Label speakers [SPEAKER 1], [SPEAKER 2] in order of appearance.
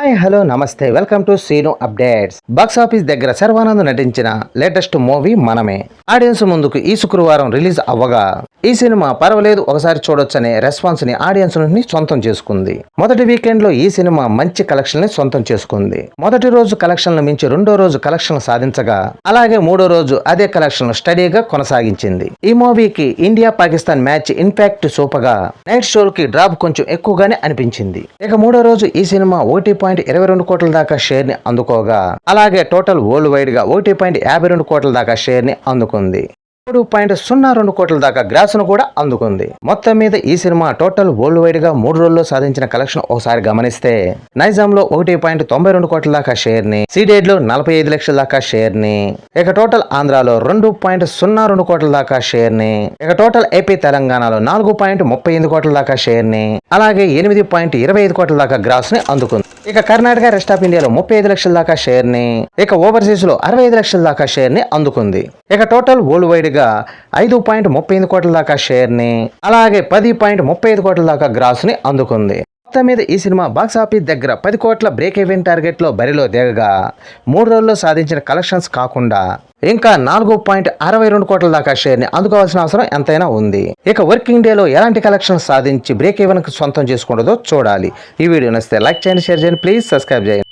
[SPEAKER 1] Hi hello నమస్తే. Welcome to Seenu updates. Box office దగ్గర శర్వానంద్ నటించిన లేటెస్ట్ మూవీ మనమే. ఆడియన్స్ ముందుకు ఈ శుక్రవారం రిలీజ్ అవ్వగా ఈ సినిమా పర్వాలేదు ఒకసారి చూడొచ్చనే రెస్పాన్స్ని ఆడియన్స్ నుండి సొంతం చేసుకుంది. మొదటి వీకెండ్లో ఈ సినిమా మంచి కలెక్షన్ని సొంతం చేసుకుంది. మొదటి రోజు కలెక్షన్లు మించి రెండో రోజు కలెక్షన్లు సాధించగా అలాగే మూడో రోజు అదే కలెక్షన్ స్టడీగా కొనసాగించింది. ఈ మూవీకి ఇండియా పాకిస్తాన్ మ్యాచ్ ఇంపాక్ట్ సూపగా నైట్ షోలకి డ్రాప్ కొంచెం ఎక్కువగానే అనిపించింది. ఇక మూడో రోజు ఈ సినిమా ఒకటి పాయింట్ ఇరవై రెండు కోట్ల దాకా షేర్ని అందుకోగా అలాగే టోటల్ వరల్డ్ వైడ్గా ఒకటి పాయింట్ యాభై రెండు కోట్ల దాకా షేర్ని అందుకుంది. మూడు పాయింట్ సున్నా రెండు కోట్ల దాకా గ్రాసును కూడా అందుకుంది. మొత్తం మీద ఈ సినిమా టోటల్ వరల్డ్ వైడ్గా మూడు రోజుల్లో సాధించిన కలెక్షన్ ఒకసారి గమనిస్తే నైజాం లో ఒకటి పాయింట్ తొంభై రెండు కోట్ల దాకా షేర్ని సీడెడ్లో నలభై ఐదు లక్షల దాకా షేర్ని ఇక టోటల్ ఆంధ్రాలో రెండు పాయింట్ సున్నా రెండు కోట్ల దాకా షేర్ని ఇక టోటల్ ఏపీ తెలంగాణలో నాలుగు పాయింట్ ముప్పై ఎనిమిది కోట్ల దాకా షేర్ని అలాగే ఎనిమిది పాయింట్ ఇరవై ఐదు కోట్ల దాకా గ్రాస్ని అందుకుంది. ఇక కర్ణాటక రెస్ట్ ఆఫ్ ఇండియాలో ముప్పై ఐదు లక్షల దాకా షేర్ని ఇక ఓవర్సీస్లో అరవై ఐదు లక్షల దాకా షేర్ని అందుకుంది. ఇక టోటల్ వరల్డ్ వైడ్గా ఐదు పాయింట్ ముప్పై ఎనిమిది కోట్ల దాకా షేర్ని అలాగే పది పాయింట్ ముప్పై ఐదు కోట్ల దాకా గ్రాస్ని అందుకుంది. మొత్తం మీద ఈ సినిమా బాక్స్ ఆఫీస్ దగ్గర పది కోట్ల బ్రేక్ ఈవెన్ టార్గెట్లో బరిలో దిగగా మూడు రోజుల్లో సాధించిన కలెక్షన్స్ కాకుండా ఇంకా నాలుగు పాయింట్ అరవై రెండు కోట్ల దాకా షేర్ని అందుకోవాల్సిన అవసరం ఎంతైనా ఉంది. ఇక వర్కింగ్ డేలో ఎలాంటి కలెక్షన్ సాధించి బ్రేక్ ఈవెన్కి సొంతం చేసుకుంటుందో చూడాలి. ఈ వీడియో నచ్చితే లైక్ చేయండి షేర్ చేయండి ప్లీజ్ సబ్స్క్రైబ్ చేయండి.